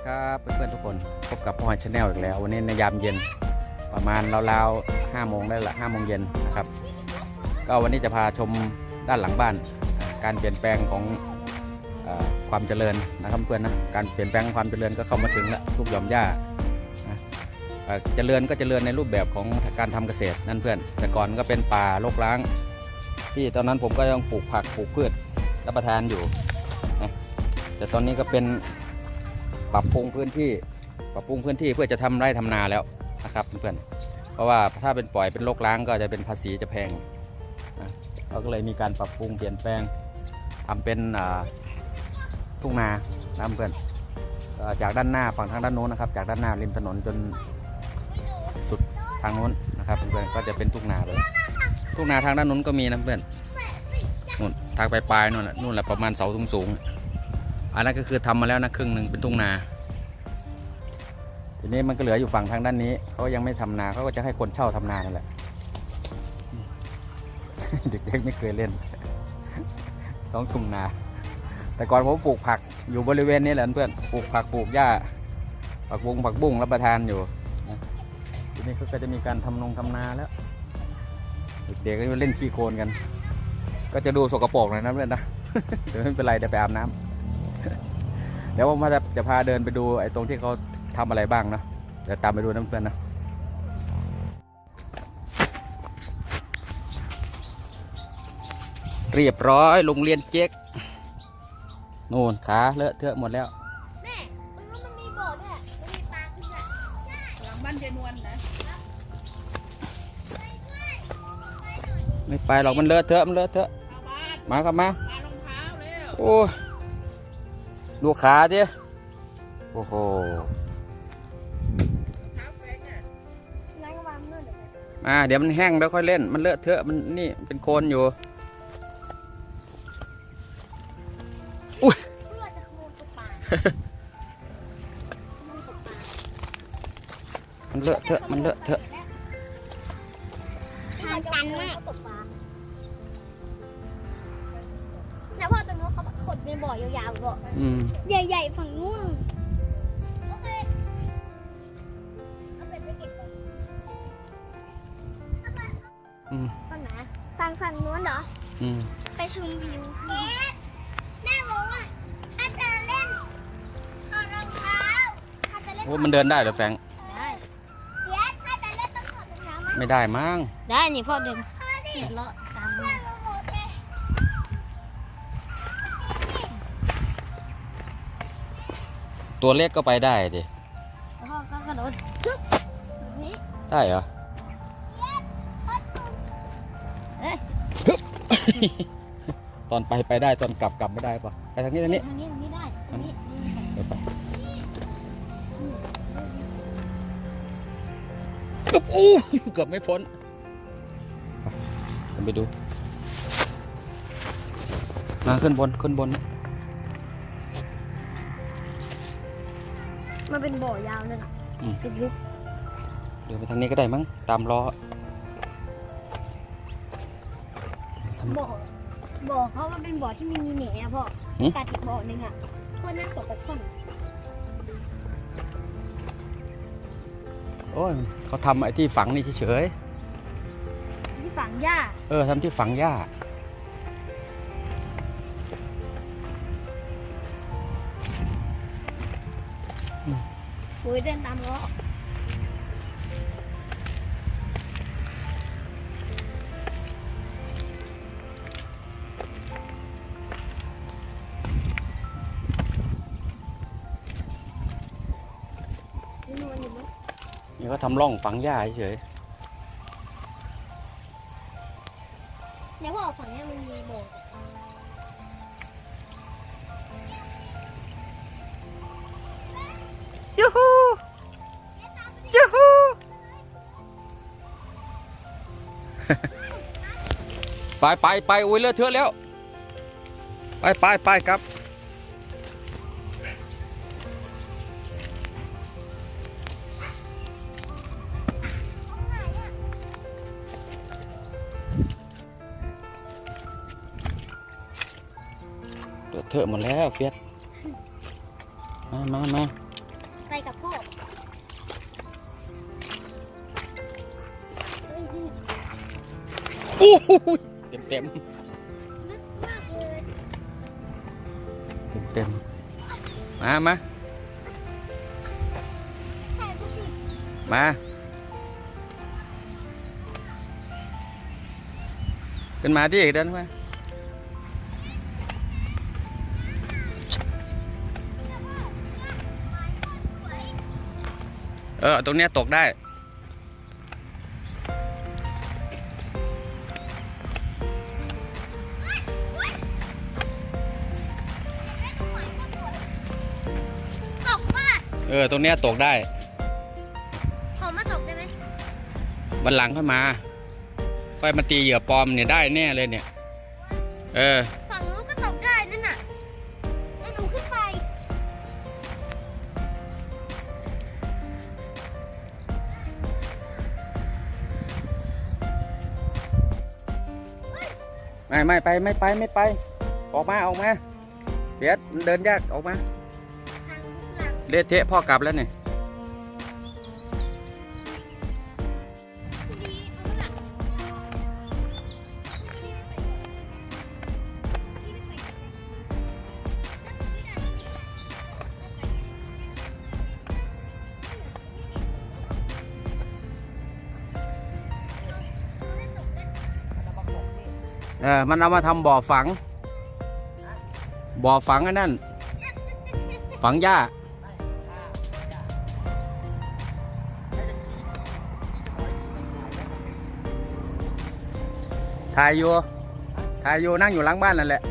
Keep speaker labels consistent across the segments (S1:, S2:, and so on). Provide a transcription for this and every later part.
S1: สดีครับเพื่อนๆทุกคนพบกับพ่อชาแนลอีกแล้ว วันนี้ในยามเย็นประมาณราวๆห้าโมงได้ละห้าโมงเย็นนะครับ ก็วันนี้จะพาชมด้านหลังบ้าน การเปลี่ยนแปลงของอความเจริญนะครับเพื่อนนะการเปลี่ยนแปลงความเจริญก็เข้ามาถึงแล้วทุกย่อมหญ้านะอ่าเจริญก็เจริญในรูปแบบของการทำเกษตรนั่นเพื่อน แต่ก่อนก็เป็นป่าโรกร้าง ที่ตอนนั้นผมก็ยังปลูกผักปลูกพืชรับประทานอยู่นะแต่ตอนนี้ก็เป็น ปรับปรุงพื้นที่ ปรับปรุงพื้นที่เพื่อจะทำไร่ทำนาแล้วนะครับเพื่อนเพราะว่าถ้าเป็นปล่อยเป็นโรกร้างก็จะเป็นภาษีจะแพงนะเราก็เลยมีการปรับปรุงเปลี่ยนแปลงทำเป็นทุ่งนานะเพื่อนจากด้านหน้าฝั่งทางด้านโน้นนะครับ จากด้านหน้าริมถนนจนสุดทางโน้นนะครับเพื่อนก็จะเป็นทุ่งนาเลยทุ่งนาทางด้านโน้นก็มีนะเพื่อนนู่นทางปลายๆนู่นน่ะนู่นแหละประมาณเสาสูงๆ อันนั้นก็คือทำมาแล้วนะครึ่งหนึ่งเป็นทุ่งนา ทีนี้มันก็เหลืออยู่ฝั่งทางด้านนี้เขายังไม่ทำนาเขาก็จะให้คนเช่าทำนานั่นแหละเด็กๆไม่เคยเล่นต้องทุ่งนา แต่ก่อนผมปลูกผักอยู่บริเวณนี้แหละเพื่อนปลูกผักปลูกหญ้าผักบุ้งผักบุ้งรับประทานอยู่ทีนี้เขาก็จะมีการทำนงทำนาแล้วเด็กๆก็เล่นขี้โคลนกัน ก็จะดูสกปรกหน่อยนะเพื่อนนะเดี๋ยวไม่เป็นไรเดี๋ยวไปอาบน้ำ เดี๋ยวผมว่าจะจะพาเดินไปดูไอ้ตรงที่เขาทำอะไรบ้างเนาะเดี๋ยวตามไปดูน้ำเพื่อนนะเรียบร้อยโรงเรียนเจ๊กนู่นขาเลอะเทอะหมดแล้ว
S2: แม่ตรงนู้นมันมีบ่อด้วยมันมีปลาขึ้นอะ
S3: หลังบ้านเจนวลนะ
S1: ไม่ไปหรอกมันเลอะเทอะมันเลอะเทอะ
S3: ชาวบ้าน
S1: มาครับมา
S3: ปลารองเท้าเร็ว
S1: โอ้ย ดูขาดิโอ้โห
S3: เท้าแฟงเนี่ย
S2: นายก็วางเมื่อเดี๋ยวแม่
S1: มาเดี๋ยวมันแห้งแล้วค่อยเล่น มันเลอะเทอะมันนี่เป็นโคลนอยู่
S2: อจะขโมยตัวปลาขโมยตัวปลา
S1: มันเลอะเทอะมันเลอะเทอะ
S2: ทางตันมาก เขาขดเป็นบ่อยาวๆบ่อ
S1: อืม
S2: ใหญ่ๆฝั่งนู้นโอเคเอาไปไปเก็บก่อน
S1: อืม
S2: ฝั่งไหนฝั่งฝั่งนู้นเหรอ
S1: อืม
S2: ไปชมวิวเอ๊ะแม่บอกว่าถ้าจะเล่นถอดรองเท้าถ้าจะเล่น
S1: โอ้มันเดินได้เหรอแฟรงค์
S2: ได้เสียถ้าจะเล่นต้องถอดรองเท้ามั้ย
S1: ไม่ได้มั้ง
S2: ได้นี่พ่อเดินเดี๋ยวเลาะ ตามมา
S1: ตัวเล็กก็ไปได้ดิ
S2: พ่อก็กระโดดทึบแบบนี้
S1: ได้เหรอ
S2: เอ้ย
S1: ตอนไปไปได้ตอนกลับกลับไม่ได้ปะไปทางนี้ทางนี้
S2: ทางนี้ทางนี้ได้ทางนี้
S1: เดี๋ยวไปกบอู้เกือบไม่พ้นไปไปดูมาขึ้นบนขึ้นบนนี่
S2: มันเป็นบ่อยาวเลยนะลึก
S1: เดี๋ยวไปทางนี้ก็ได้มั้งตามล้อ
S2: ๆบ่อบ่อเขามันเป็นบ่อที่มีมีแหน่อะพ่อตัดอีกบ่อหนึงอะพ่อน่าสกปรก
S1: โอ้ยเขาทำไอ้ที่ฝังนี่เฉย
S2: ที่ฝังหญ้า
S1: ๆเออทำที่ฝังหญ้า
S2: ปุ๋ยเดินตามล้อนี่
S1: ก็ทำร่องฝังหญ้าเฉย
S2: ยู
S1: ฮูยูฮูไปไปไปโอ้ยเลอะเทอะแล้ว ไปไปไปครับเลอะเทอะหมดแล้วเฟียสมามามา
S2: ไปกับพ่อเฮ้ยนี่
S1: โอ้โหเต็มเต็ม
S2: ลึกมากเลย
S1: เต็มเต็มมามา
S2: ถ่ายรูปสิ
S1: มาขึ้นมาดิเดินมา เออ ตรงเนี้ยตกได้
S2: ตกป่ะ
S1: เออ ตรงเนี้ยตกได้
S2: ขอมาตกได้ไหม
S1: วันหลังค่อยมาค่อยมาตีเหยื่อปลอมเนี่ยได้แน่เลยเนี่ย เออ
S2: ไม่
S1: ไม่ไปไม่ไปไม่ไป ออกมาออกมาเดี๋ยวเดินยากออกมา
S2: ทางลูกหลัง
S1: เละเทะพ่อกลับแล้วเนี่ย
S2: อ
S1: อมันเอามาทำบ่อฝัง บ่อฝังอันนั่น ฝังหญ้า ถ่ายอยู่ถ่ายอยู่นั่งอยู่หลังบ้านนั่นแหละ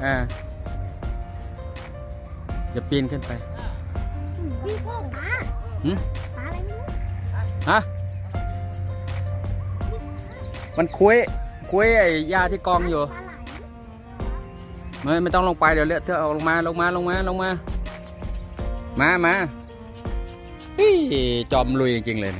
S1: เอ่าจะปีนขึ้นไป
S2: พี่พ่อปลา
S1: หืม
S2: ปลาอะไรไม่รู้
S1: ฮะมันคุย คุยไอ้ยาที่กองอยู่
S2: ไหล
S1: ไม่ไม่ต้องลงไปเดี๋ยวเลือดเธอเอาลงมาลงมาลงมาลงมา มามาจอมลุยจริงๆเลย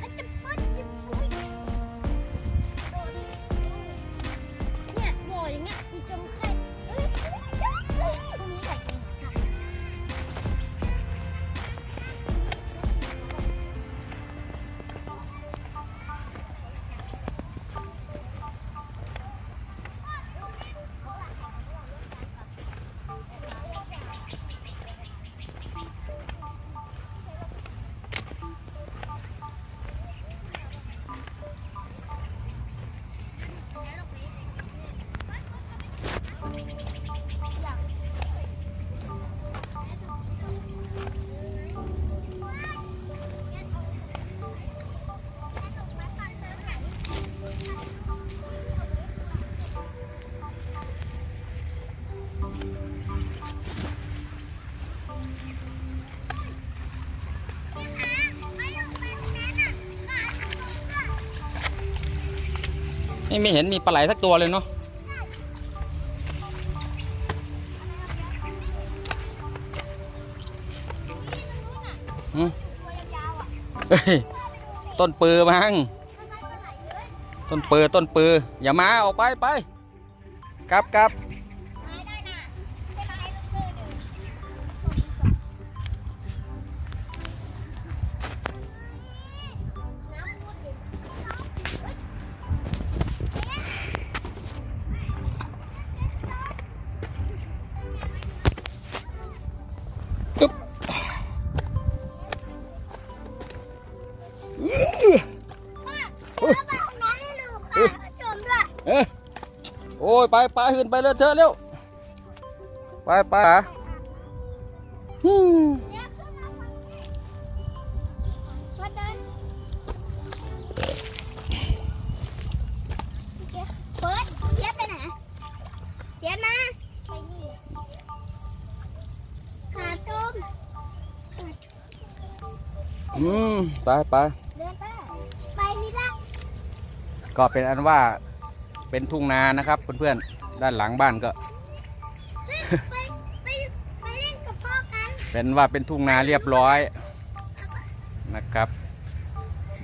S1: นี่
S2: ไม่
S1: เห็นมีปลาไหลสักตัวเลยเนาะต้นปือมั้งต้นปือต้นปืออย่ามาออกไปไปกลับกลับ ยไปไปขึ้นไปเลยเถอะเร็วไปไปอะฮึ่ม
S2: เฟิร์สเสียไปไหนเสียมาไปนี่ขาจม
S1: อืมไปไป
S2: เดินไปไปนี่ละ
S1: ก็เป็นอันว่า เป็นทุ่งนานะครับเพื่อนๆด้านหลังบ้านก็
S2: ไปไปไปเล่นกับพ่อกัน
S1: เป็นว่าเป็นทุ่งนาเรียบร้อยนะครับ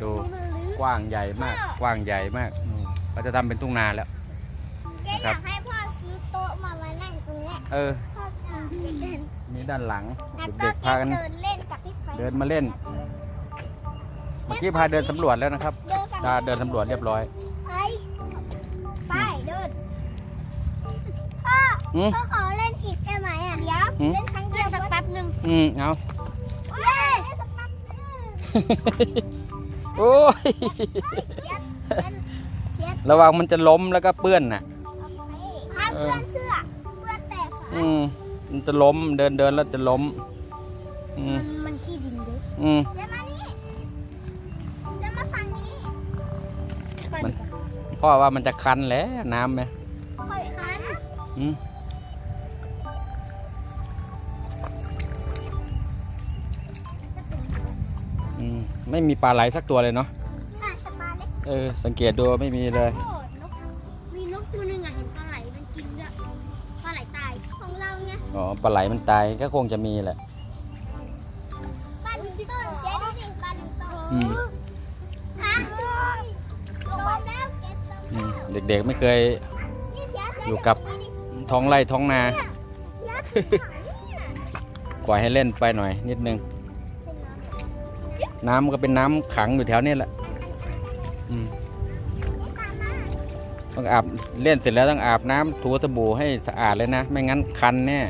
S1: ดู
S2: มันลึก
S1: กว้างใหญ่มากกว้างใหญ่มากอืมเขาจะทำเป็นทุ่งนาแล้ว
S2: แกอยากให้พ่อซื้อโต๊ะมามานั่งตรงเนี้ย
S1: เออ
S2: พ่อทำไม่เป็น
S1: ดนี่ด้านหลัง
S2: แล้วก็
S1: เด็กๆพากัน
S2: เดินเล่นกับพี่ไฟ
S1: เดินมาเล่นเมื่อกี้พาเดินสำรวจแล้วนะครับ
S2: เดินฝั่ง
S1: ตาเดินสำรวจเรียบร้อย
S2: อ
S1: อืม
S2: พ่อขอเล่นอีกได้ไหมอะเดี๋ยว
S1: อืม
S2: เล่นครั้งเดียวสักแป๊บหนึ่ง
S1: อืมเอา
S2: เล่นสักแป๊บหนึ่ง
S1: โอ้ย
S2: เสียดเสียด
S1: ระวังมันจะล้มแล้วก็เปื้อนน่ะ
S2: ห้ามเพื่อนเสื้อเพื่อนแต่ขา
S1: อืมมันจะล้มเดินเดินแล้วจะล้มอืม
S2: มันมันขี้ดินด้วย
S1: อืม
S2: เดี๋ยวมานี่เดี๋ยวมาฝั่งนี้
S1: มันพ่อว่ามันจะคันแหล้วน้ำไหม
S2: ค่อยคัน
S1: อืม ไม่มีปลาไหลสักตัวเลยเนาะ
S2: น่าจะปลาเล็ก
S1: เออสังเกตดูไม่มีเลย
S2: โคตรนกมีนกตัวหนึงอะเห็นปลาไหลมันกินด้วยปลาไหลตายของเราไง
S1: อ๋อปลาไหลมันตายก็คงจะมีแหละ
S2: ปลาลิงต้นเสียดูสิปลาลิงต้น
S1: อืม
S2: ฮะโดนแล้วเก็บตรง
S1: อื
S2: แล้ว
S1: มเด็กๆไม่เคย
S2: นี่เสียเสี
S1: อยู่กับ
S2: นี่
S1: ท้องไร่ท้องนา
S2: เสียถึงหางเนี่ย
S1: ปล่อยให้เล่นไปหน่อยนิดนึง น้ำก็เป็นน้ำขังอยู่แถวนี้แหละอืม
S2: นี่ตามมา
S1: ต้องอาบเล่นเสร็จแล้วต้องอาบน้ำถูสบู่ให้สะอาดเลยนะ ไม่งั้นคันแน่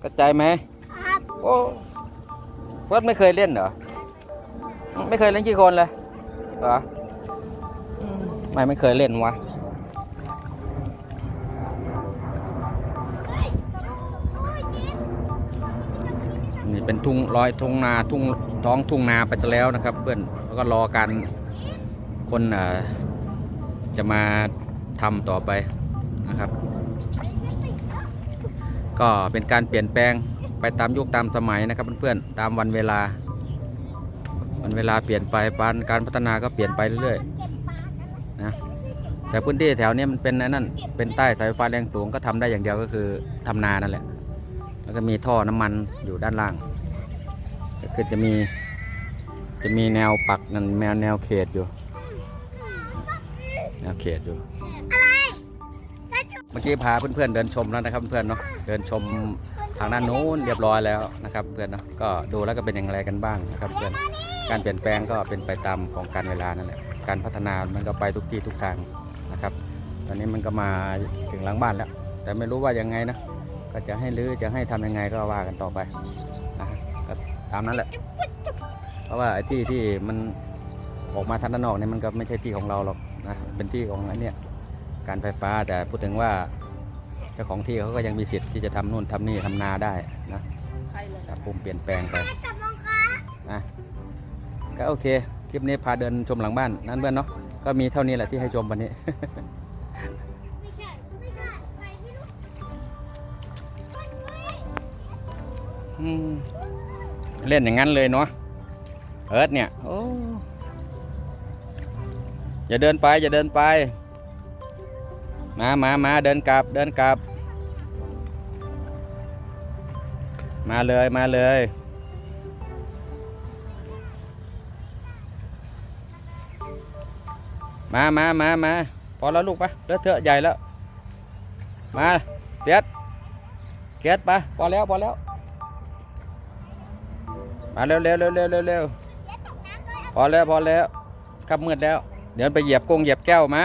S1: เข้าใจไหม
S2: ครับ
S1: โอ้เฟิร์สไม่เคยเล่นเหรอ ไม่เคยเล่นกี่คนเลยเหรออืมไม่ไม่เคยเล่นวะ
S2: เฮ้ยโอ้ยกิน
S1: นี่เป็นทุ่งร้อยทุ่งนาทุ่ง ท้องทุ่งนาไปซะแล้วนะครับ เพื่อนแล้วก็รอการคนจะมาทำต่อไปนะครับ ก็เป็นการเปลี่ยนแปลงไปตามยุคตามสมัยนะครับเพื่อนๆตามวันเวลา วันเวลาเปลี่ยนไปปานการพัฒนาก็เปลี่ยนไปเรื่อย
S2: เก็บปลากันะ
S1: แต่พื้นที่แถวเนี้ยมันเป็นนั่นเป็นใต้สายไฟฟ้าแรงสูงก็ทำได้อย่างเดียวก็คือทำนานั่นแหละแล้วก็มีท่อน้ำมันอยู่ด้านล่าง คือจะมี จะมีแนวปักนั่นแนวแนวเขตอยู่ แนวเขตอยู่ เมื่อกี้พาเพื่อนๆเดินชมแล้วนะครับเพื่อนๆเนาะ เดินชมทางด้านนู้นเรียบร้อยแล้วนะครับเพื่อนเนาะ ก็ดูแล้วก็เป็นอย่างไรกันบ้างนะครับเพื่อน การเปลี่ยนแปลงก็เป็นไปตามของการเวลานั่นแหละ การพัฒนามันก็ไปทุกที่ทุกทางนะครับ ตอนนี้มันก็มาถึงหลังบ้านแล้ว แต่ไม่รู้ว่ายังไงนะ ก็จะให้รื้อจะให้ทำยังไงก็ว่ากันต่อไปามนั้นแหละ เพราะว่าไอ้ที่ที่มันออกมาทางด้านนอกเนี่ยมันก็ไม่ใช่ที่ของเราหรอกนะ เป็นที่ของไอ้เนี่ยการไฟฟ้าแต่พูดถึงว่าเจ้าของที่เขาก็ยังมีสิทธิ์ที่จะทำนู่นทำนี่ทำนาได้นะ
S3: ใครเลย
S1: ถ้าปุ่มเปลี่ยนแปลงไป
S2: กลับรองค้า
S1: ก็โอเค คลิปนี้พาเดินชมหลังบ้านนั่นเพื่อนเนาะ ก็มีเท่านี้แหละที่ให้ชมวันนี้
S2: ไม่ใช่ไม่ใช่ไปที่นู่นเฮ้ยเฮ้ย
S1: อืม เล่นอย่างนั้นเลยเนาะเอิร์ธเนี่ยโอ้อย่าเดินไปอย่าเดินไป มามามาเดินกลับเดินกลับ มาเลยมาเลยมามามามาพอแล้วลูกปะเลอะเทอะใหญ่แล้ว มาเสียดเกียดไปพอแล้วพอแล้ว มาเร็วเร็วเร็วเร็วเร็วเร็วพอแล้วพอแล้วขับมืดแล้ว เดี๋ยวไปเหยียบกงเหยียบแก้วมา